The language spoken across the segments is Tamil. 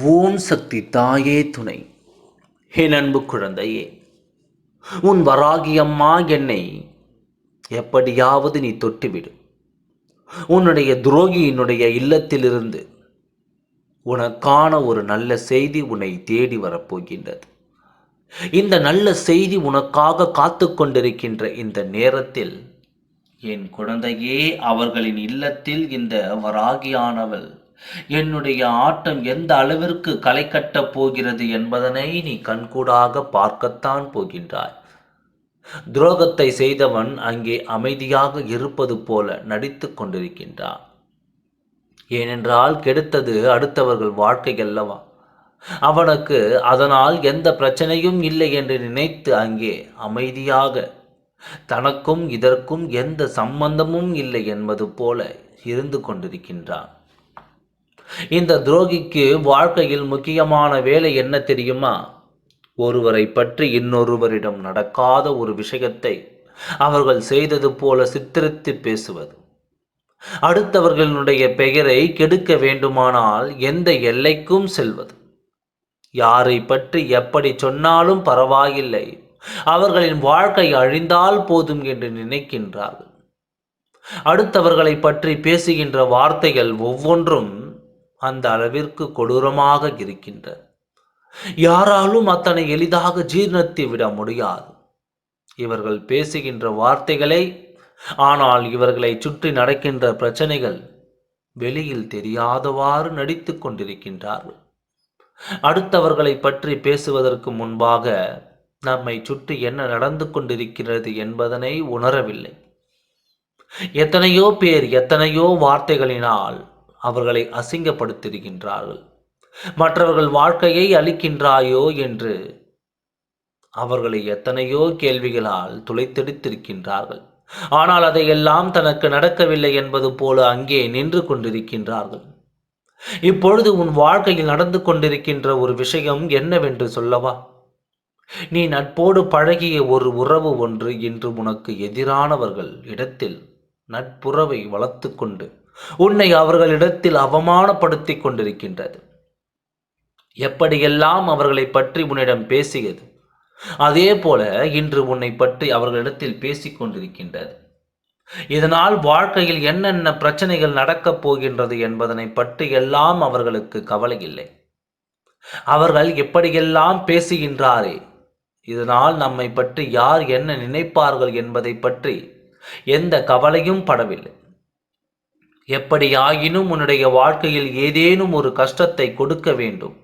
ஓம் சக்தி தாயே துணை. என் அன்பு குழந்தையே உன் வராகியம்மா என்னை எப்படியாவது நீ தொட்டுவிடு. உன்னுடைய துரோகியினுடைய இல்லத்திலிருந்து உனக்கான ஒரு நல்ல செய்தி உன்னை தேடி வரப்போகின்றது. இந்த நல்ல செய்தி உனக்காக காத்து கொண்டிருக்கின்ற இந்த நேரத்தில் என் குழந்தையே அவர்களின் இல்லத்தில் இந்த வராகியானவள் என்னுடைய ஆட்டம் எந்த அளவிற்கு களை கட்டப் போகிறது என்பதனை நீ கண்கூடாக பார்க்கத்தான் போகின்றாய். துரோகத்தை செய்தவன் அங்கே அமைதியாக இருப்பது போல நடித்து கொண்டிருக்கின்றான். ஏனென்றால் கெடுத்தது அடுத்தவர்கள் வாழ்க்கை அல்லவா அவனுக்கு அதனால் எந்த பிரச்சனையும் இல்லை என்று நினைத்து அங்கே அமைதியாக தனக்கும் இதற்கும் எந்த சம்பந்தமும் இல்லை என்பது போல இருந்து கொண்டிருக்கின்றான். இந்த துரோகிக்கு வாழ்க்கையில் முக்கியமான வேலை என்ன தெரியுமா? ஒருவரை பற்றி இன்னொருவரிடம் நடக்காத ஒரு விஷயத்தை அவர்கள் செய்தது போல சித்திரித்து பேசுவது. அடுத்தவர்களுடைய பெயரை கெடுக்க வேண்டுமானால் எந்த எல்லைக்கும் செல்வது. யாரை பற்றி எப்படி சொன்னாலும் பரவாயில்லை. அவர்களின் வாழ்க்கை அழிந்தால் போதும் என்று நினைக்கின்றார்கள். அடுத்தவர்களை பற்றி பேசுகின்ற வார்த்தைகள் ஒவ்வொன்றும் அந்த அளவிற்கு கொடூரமாக இருக்கின்ற. யாராலும் அத்தனை எளிதாக ஜீர்ணத்தை விட முடியாது. இவர்கள் பேசுகின்ற வார்த்தைகளை ஆனால் இவர்களை சுற்றி நடக்கின்ற பிரச்சனைகள் வெளியில் தெரியாதவாறு நடித்து கொண்டிருக்கின்றார்கள். அடுத்தவர்களை பற்றி பேசுவதற்கு முன்பாக நம்மை சுற்றி என்ன நடந்து கொண்டிருக்கிறது என்பதனை உணரவில்லை. எத்தனையோ பேர் எத்தனையோ வார்த்தைகளினால் அவர்களை அசிங்கப்படுத்திருக்கின்றார்கள் மற்றவர்கள் வாழ்க்கையை அளிக்கின்றாயோ என்று அவர்களை எத்தனையோ கேள்விகளால் துளைத்தெடுத்திருக்கின்றார்கள். ஆனால் அதையெல்லாம் தனக்கு நடக்கவில்லை என்பது போல அங்கே நின்று கொண்டிருக்கின்றார்கள். இப்பொழுது உன் வாழ்க்கையில் நடந்து கொண்டிருக்கின்ற ஒரு விஷயம் என்னவென்று சொல்லவா? நீ நட்போடு பழகிய ஒரு உறவு ஒன்று இன்று உனக்கு எதிரானவர்கள் இடத்தில் நட்புறவை வளர்த்து கொண்டு உன்னை அவர்களிடத்தில் அவமானப்படுத்தி கொண்டிருக்கின்றது. எப்படியெல்லாம் அவர்களை பற்றி உன்னிடம் பேசியது அதே போல இன்று உன்னை பற்றி அவர்களிடத்தில் பேசிக் கொண்டிருக்கின்றது. இதனால் வாழ்க்கையில் என்னென்ன பிரச்சனைகள் நடக்கப் போகின்றது என்பதனை பற்றி எல்லாம் அவர்களுக்கு கவலை இல்லை அவர்கள் எப்படியெல்லாம் பேசுகின்றாரே இதனால் நம்மை பற்றி யார் என்ன நினைப்பார்கள் என்பதை பற்றி எந்த கவலையும் படவில்லை. எப்படியாயினும் உன்னுடைய வாழ்க்கையில் ஏதேனும் ஒரு கஷ்டத்தை கொடுக்க வேண்டும்.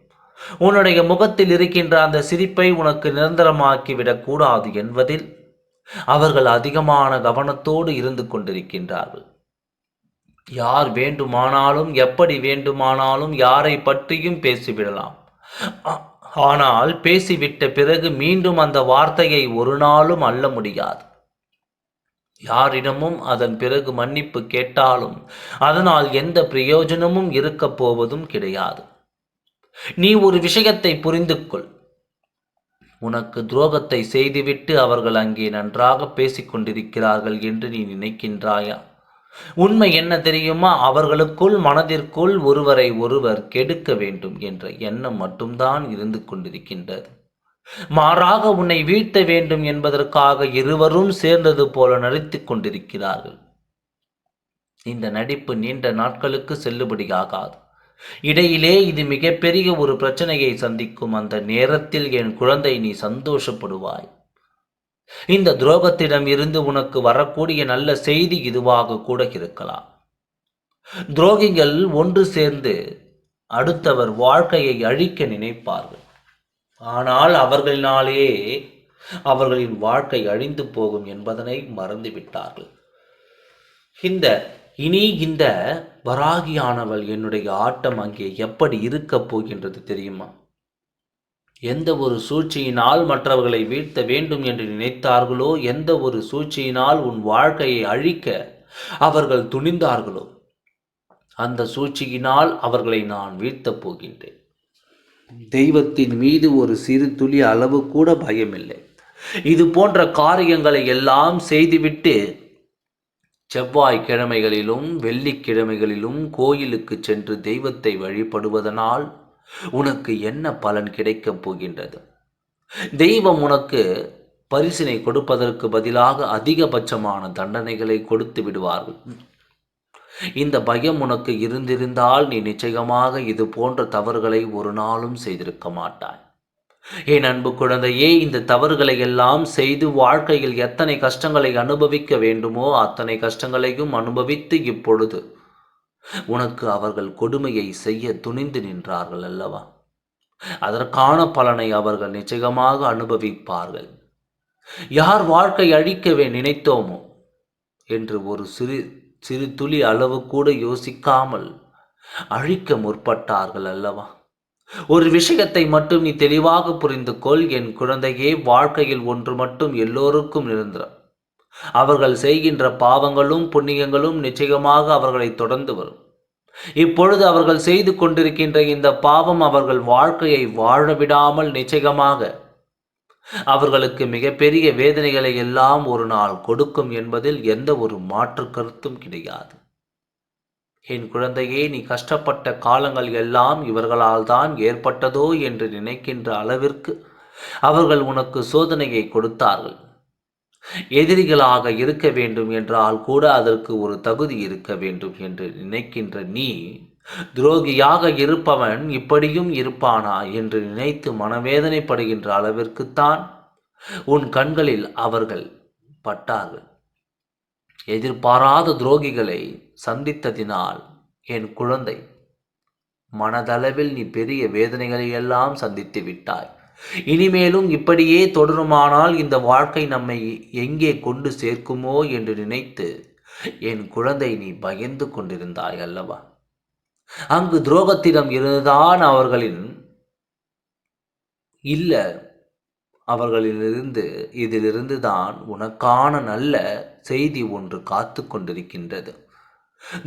உன்னுடைய முகத்தில் இருக்கின்ற அந்த சிரிப்பை உனக்கு நிரந்தரமாக்கிவிடக்கூடாது என்பதில் அவர்கள் அதிகமான கவனத்தோடு இருந்து கொண்டிருக்கின்றார்கள். யார் வேண்டுமானாலும் எப்படி வேண்டுமானாலும் யாரை பற்றியும் பேசிவிடலாம். ஆனால் பேசிவிட்ட பிறகு மீண்டும் அந்த வார்த்தையை ஒரு நாளும் அள்ள முடியாது. யாரிடமும் அதன் பிறகு மன்னிப்பு கேட்டாலும் அதனால் எந்த பிரயோஜனமும் இருக்கப் போவதும் கிடையாது. நீ ஒரு விஷயத்தை புரிந்து கொள் உனக்கு துரோகத்தை செய்துவிட்டு அவர்கள் அங்கே நன்றாக பேசிக்கொண்டிருக்கிறார்கள் என்று நீ நினைக்கின்றாயா? உண்மை என்ன தெரியுமா? அவர்களுக்குள் மனதிற்குள் ஒருவரை ஒருவர் கெடுக்க வேண்டும் என்ற எண்ணம் மட்டும்தான் இருந்து கொண்டிருக்கின்றது. மாறாக உன்னை வீழ்த்த வேண்டும் என்பதற்காக இருவரும் சேர்ந்தது போல நடித்துக் கொண்டிருக்கிறார்கள். இந்த நடிப்பு நீண்ட நாட்களுக்கு செல்லுபடியாகாது. இடையிலே இது மிகப்பெரிய ஒரு பிரச்சனையை சந்திக்கும். அந்த நேரத்தில் என் குழந்தை நீ சந்தோஷப்படுவாய். இந்த துரோகத்திடம் இருந்து உனக்கு வரக்கூடிய நல்ல செய்தி இதுவாக கூட இருக்கலாம். துரோகிகள் ஒன்று சேர்ந்து அடுத்தவர் வாழ்க்கையை அழிக்க நினைப்பார்கள். ஆனால் அவர்களினாலே அவர்களின் வாழ்க்கை அழிந்து போகும் என்பதனை மறந்துவிட்டார்கள். இந்த இனி இந்த வராகியானவள் என்னுடைய ஆட்டம் அங்கே எப்படி இருக்கப் போகின்றது தெரியுமா? எந்த ஒரு சூழ்ச்சியினால் மற்றவர்களை வீழ்த்த வேண்டும் என்று நினைத்தார்களோ எந்த ஒரு சூழ்ச்சியினால் உன் வாழ்க்கையை அழிக்க அவர்கள் துணிந்தார்களோ அந்த சூழ்ச்சியினால் அவர்களை நான் வீழ்த்தப் போகின்றேன். தெய்வத்தின் மீது ஒரு சிறு துளி அளவு கூட பயமில்லை. இது போன்ற காரியங்களை எல்லாம் செய்துவிட்டு செவ்வாய்க்கிழமைகளிலும் வெள்ளிக்கிழமைகளிலும் கோயிலுக்கு சென்று தெய்வத்தை வழிபடுவதனால் உனக்கு என்ன பலன் கிடைக்கப் போகின்றது? தெய்வம் உனக்கு பரிசினை கொடுப்பதற்கு பதிலாக அதிகபட்சமான தண்டனைகளை கொடுத்து விடுவார்கள். இந்த பயம் உனக்கு இருந்திருந்தால் நீ நிச்சயமாக இது போன்ற தவறுகளை ஒரு நாளும் செய்திருக்க மாட்டாய். என் அன்பு குழந்தையே இந்த தவறுகளை எல்லாம் செய்து வாழ்க்கையில் எத்தனை கஷ்டங்களை அனுபவிக்க வேண்டுமோ அத்தனை கஷ்டங்களையும் அனுபவித்து இப்பொழுது உனக்கு அவர்கள் கொடுமையை செய்ய துணிந்து நின்றார்கள் அல்லவா? அதற்கான பலனை அவர்கள் நிச்சயமாக அனுபவிப்பார்கள். யார் வாழ்க்கை அழிக்கவே நினைத்தோமோ? என்று ஒரு சிறு சிறு துளி அளவு கூட யோசிக்காமல் அழிக்க முற்பட்டார்கள் அல்லவா? ஒரு விஷயத்தை மட்டும் நீ தெளிவாக புரிந்து கொள் என் குழந்தையே வாழ்க்கையில் ஒன்று மட்டும் எல்லோருக்கும் நிரந்தரம். அவர்கள் செய்கின்ற பாவங்களும் புண்ணியங்களும் நிச்சயமாக அவர்களை தொடர்ந்து வரும். இப்பொழுது அவர்கள் செய்து கொண்டிருக்கின்ற இந்த பாவம் அவர்கள் வாழ்க்கையை வாழ விடாமல் நிச்சயமாக அவர்களுக்கு மிகப்பெரிய வேதனைகளை எல்லாம் ஒரு நாள் கொடுக்கும் என்பதில் எந்த ஒரு மாற்று கருத்தும் கிடையாது. என் குழந்தையே நீ கஷ்டப்பட்ட காலங்கள் எல்லாம் இவர்களால் தான் ஏற்பட்டதோ என்று நினைக்கின்ற அளவிற்கு அவர்கள் உனக்கு சோதனையை கொடுத்தார்கள். எதிரிகளாக இருக்க வேண்டும் என்றால் கூட அதற்கு ஒரு தகுதி இருக்க வேண்டும் என்று நினைக்கின்ற நீ துரோகியாக இருப்பவன் இப்படியும் இருப்பானா என்று நினைத்து மனவேதனைப்படுகின்ற அளவிற்குத்தான் உன் கண்களில் அவர்கள் பட்டார்கள். எதிர்பாராத துரோகிகளை சந்தித்ததினால் என் குழந்தை மனதளவில் நீ பெரிய வேதனைகளை எல்லாம் சந்தித்து விட்டாய். இனிமேலும் இப்படியே தொடருமானால் இந்த வாழ்க்கை நம்மை எங்கே கொண்டு சேர்க்குமோ என்று நினைத்து என் குழந்தை நீ பயந்து கொண்டிருந்தாய் அல்லவா? அங்கு துரோகத்திடம் இருந்துதான் அவர்களின் இல்ல அவர்களிலிருந்து இதிலிருந்து தான் உனக்கான நல்ல செய்தி ஒன்று காத்து கொண்டிருக்கின்றது.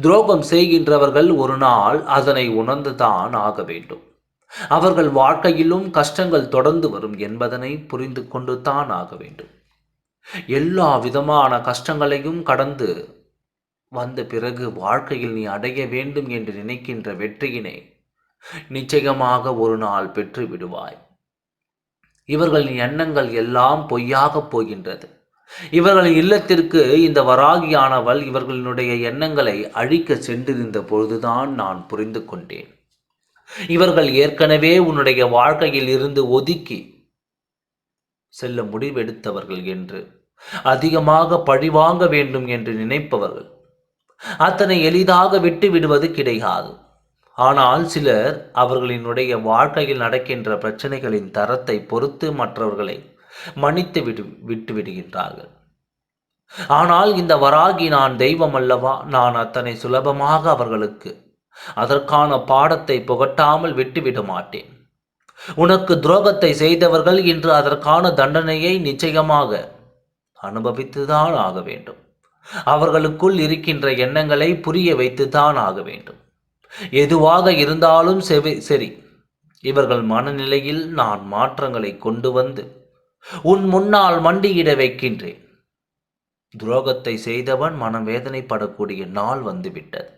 துரோகம் செய்கின்றவர்கள் ஒரு நாள் அதனை உணர்ந்துதான் ஆக வேண்டும். அவர்கள் வாழ்க்கையிலும் கஷ்டங்கள் தொடர்ந்து வரும் என்பதனை புரிந்து கொண்டு தான் ஆக வேண்டும். எல்லா விதமான கஷ்டங்களையும் கடந்து வந்த பிறகு வாழ்க்கையில் நீ அடைய வேண்டும் என்று நினைக்கின்ற வெற்றியினை நிச்சயமாக ஒரு நாள் பெற்று விடுவாய். இவர்களின் எண்ணங்கள் எல்லாம் பொய்யாக போகின்றது. இவர்களின் இல்லத்திற்கு இந்த வராகியானவள் இவர்களினுடைய எண்ணங்களை அழிக்க சென்றிருந்த பொழுதுதான் நான் புரிந்து கொண்டேன். இவர்கள் ஏற்கனவே உன்னுடைய வாழ்க்கையில் இருந்து ஒதுக்கி செல்ல முடிவெடுத்தவர்கள் என்று அதிகமாக பழிவாங்க வேண்டும் என்று நினைப்பவர்கள் அத்தனை எளிதாக விட்டு விடுவது கிடையாது. ஆனால் சிலர் அவர்களினுடைய வாழ்க்கையில் நடக்கின்ற பிரச்சனைகளின் தரத்தை பொறுத்து மற்றவர்களை மன்னித்து விடு விட்டு விடுகின்றார்கள். ஆனால் இந்த வராகி நான் தெய்வம் அல்லவா? நான் அத்தனை சுலபமாக அவர்களுக்கு அதற்கான பாடத்தை புகட்டாமல் விட்டுவிட மாட்டேன். உனக்கு துரோகத்தை செய்தவர்கள் இன்று அதற்கான தண்டனையை நிச்சயமாக அனுபவித்துதான் ஆக வேண்டும். அவர்களுக்குள் இருக்கின்ற எண்ணங்களை புரிய வைத்துதான் ஆக வேண்டும். எதுவாக இருந்தாலும் செவி சரி இவர்கள் மனநிலையில் நான் மாற்றங்களை கொண்டு வந்து உன் முன்னால் மண்டியிட வைக்கின்றேன். துரோகத்தை செய்தவன் மனம் வேதனைப்படக்கூடிய நாள் வந்துவிட்டது.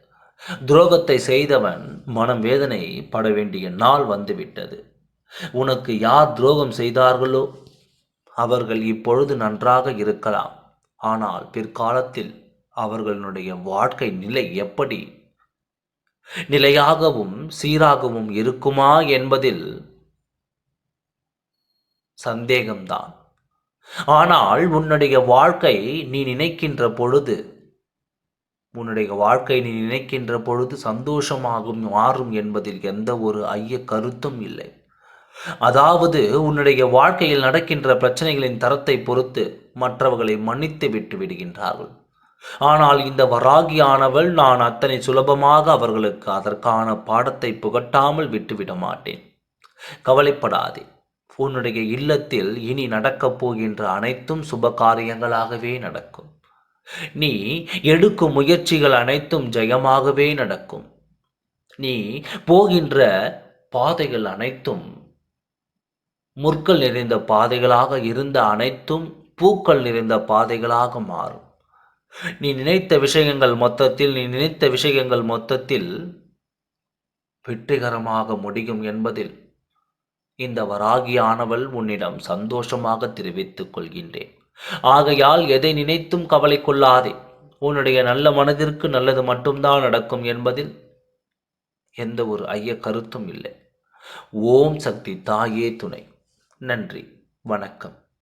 துரோகத்தை செய்தவன் மனம் வேதனை பட வேண்டிய நாள் வந்துவிட்டது. உனக்கு யார் துரோகம் செய்தார்களோ அவர்கள் இப்பொழுது நன்றாக இருக்கலாம். ஆனால் பிற்காலத்தில் அவர்களுடைய வாழ்க்கை நிலை எப்படி? நிலையாகவும் சீராகவும் இருக்குமா என்பதில் சந்தேகம்தான். ஆனால் உன்னுடைய வாழ்க்கை நீ நினைக்கின்ற பொழுது உன்னுடைய வாழ்க்கை நீ நினைக்கின்ற பொழுது சந்தோஷமாகும் மாறும் என்பதில் எந்த ஒரு ஐய கருத்தும் இல்லை. அதாவது உன்னுடைய வாழ்க்கையில் நடக்கின்ற பிரச்சனைகளின் தரத்தை பொறுத்து மற்றவர்களை மன்னித்து விட்டு விடுகின்றார்கள். ஆனால் இந்த வராகியானவள் நான் அத்தனை சுலபமாக அவர்களுக்கு அதற்கான பாடத்தை புகட்டாமல் விட்டுவிட மாட்டேன். கவலைப்படாதே. உன்னுடைய இல்லத்தில் இனி நடக்கப் போகின்ற அனைத்தும் சுப காரியங்களாகவே நடக்கும். நீ எடுக்கும் முயற்சிகள் அனைத்தும் ஜெயமாகவே நடக்கும். நீ போகின்ற பாதைகள் அனைத்தும் முற்கள் நிறைந்த பாதைகளாக இருந்த அனைத்தும் பூக்கள் நிறைந்த பாதைகளாக மாறும். நீ நினைத்த விஷயங்கள் மொத்தத்தில் நீ நினைத்த விஷயங்கள் மொத்தத்தில் வெற்றிகரமாக முடியும் என்பதில் இந்த வராகியானவள் உன்னிடம் சந்தோஷமாக தெரிவித்துக் கொள்கின்றேன். ஆகையால் எதை நினைத்தும் கவலை கொள்ளாதே. உன்னுடைய நல்ல மனதிற்கு நல்லது மட்டும்தான் நடக்கும் என்பதில் எந்த ஒரு ஐய கருத்தும் இல்லை. ஓம் சக்தி தாயே துணை. நன்றி. வணக்கம்.